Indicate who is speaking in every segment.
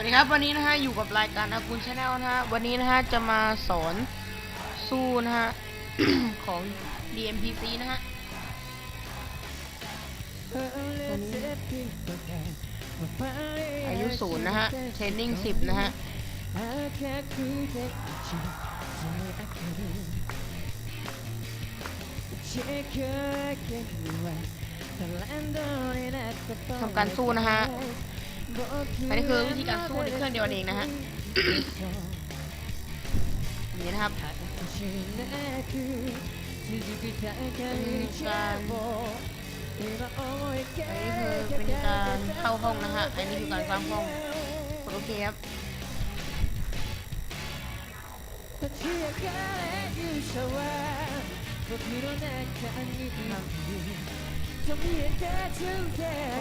Speaker 1: วัสดีครับวันนี้นะฮะอยู่กับรายการอากุลชาแนลนะฮะวันนี้นะฮะจะมาสอนสู้นะฮะของ DMPC นะฮะอายุศูนย์นะฮะเทรนนิ่งสิบนะฮะทำการสู้นะฮะ อันนี้คือวิธีการสู้ในเครื่องเดียวเองนะฮะอย่างนี้นะครับการอันนี้คือเป็นการเข้าห้องนะฮะ อันนี้คือการสร้างห้องโอเคครับ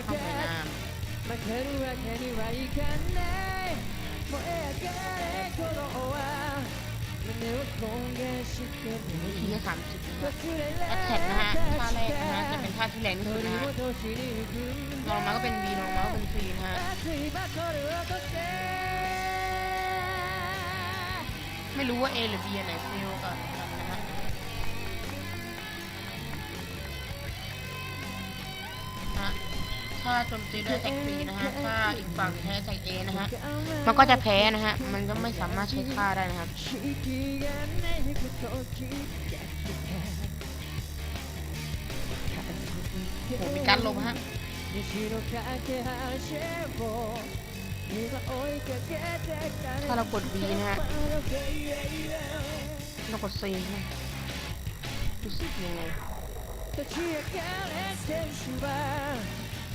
Speaker 1: เข้าไปน้ำ
Speaker 2: 負けるわけにはいかない燃え上がれ鼓動は胸を焦がしてる
Speaker 1: ทีละสามสิบนะ
Speaker 2: 忘
Speaker 1: ฮะ
Speaker 2: れ
Speaker 1: แอดแท็กนะฮะ ท่าแรกนะฮะ จะเป็นท่าที่แรงที่สุด
Speaker 2: 取り
Speaker 1: นะฮะ
Speaker 2: 戻しに行くん
Speaker 1: ลองมาก็เป็น B ลองมาก็เป็น C นะฮะ
Speaker 2: 熱いバトルを起こして
Speaker 1: ไม่รู้ว่า A หรือ B อันไหนเฟลก่อนกันนะ น ถ้าโจมตีด้วยแท็กฟนะฮะ ถ้าอีกฝั่งแพ้แท็กเอนะฮะ มันก็จะแพ้นะฮะ มันก็ไม่สามารถใช้ค่าได้นะครับโหมีการลงฮะถ้าเรากด B นะฮะเรากด C นะรู้สึกยังไง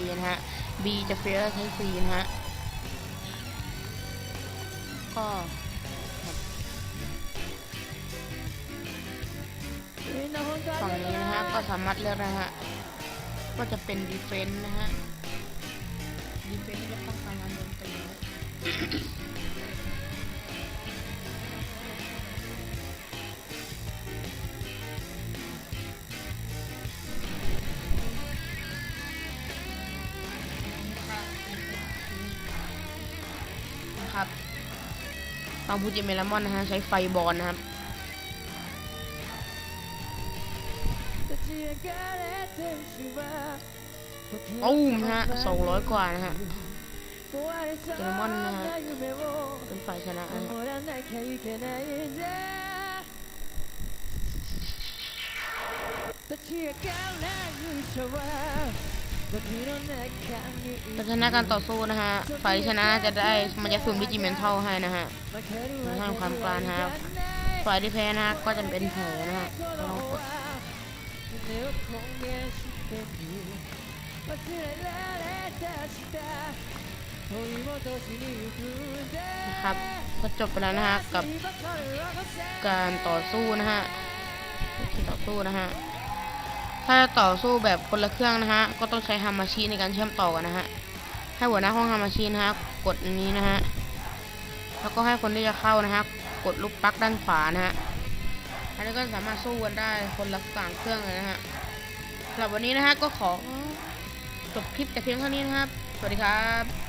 Speaker 1: A นะฮะ B จะเฟลใช้ C นะฮะ ก็ฝั่งนี้นะฮะ ก็สามารถเลือกนะฮะว่าจะเป็น defense นะฮะ defense จะป้องกันการโดนตีนะ ฟังพูจิเมลามอนนะฮะ ใช้ไฟบอลนะครับตู้มฮะสองร้อยกว่านะฮะ
Speaker 2: เจอมอนนะฮะ
Speaker 1: เป็นฝ่ายชนะนะฮะ ถ้าชนะการต่อสู้นะฮะ ฝ่ายที่ชนะจะได้มันจะสุ่มดิจิเมนทัลให้นะฮะมันให้ความกล้านะฮะฝ่ายที่แพ้นะก็จะเป็นแผลนะฮะต้องกดนะครับก็จบไปแล้วนะฮะกับการต่อสู้นะฮะต่อสู้นะฮะ ถ้าต่อสู้แบบคนละเครื่องนะฮะ ก็ต้องใช้ฮามาชิในการเชื่อมต่อกันนะฮะ ให้หัวหน้าห้องฮามาชินะฮะ กดอันนี้นะฮะ แล้วก็ให้คนที่จะเข้านะฮะ กดลูกปลั๊กด้านขวานะฮะ อันนี้ก็สามารถสู้กันได้คนละสามเครื่องเลยนะฮะสำหรับวันนี้นะฮะก็ขอจบคลิปแต่เพียงเท่านี้นะครับ สวัสดีครับ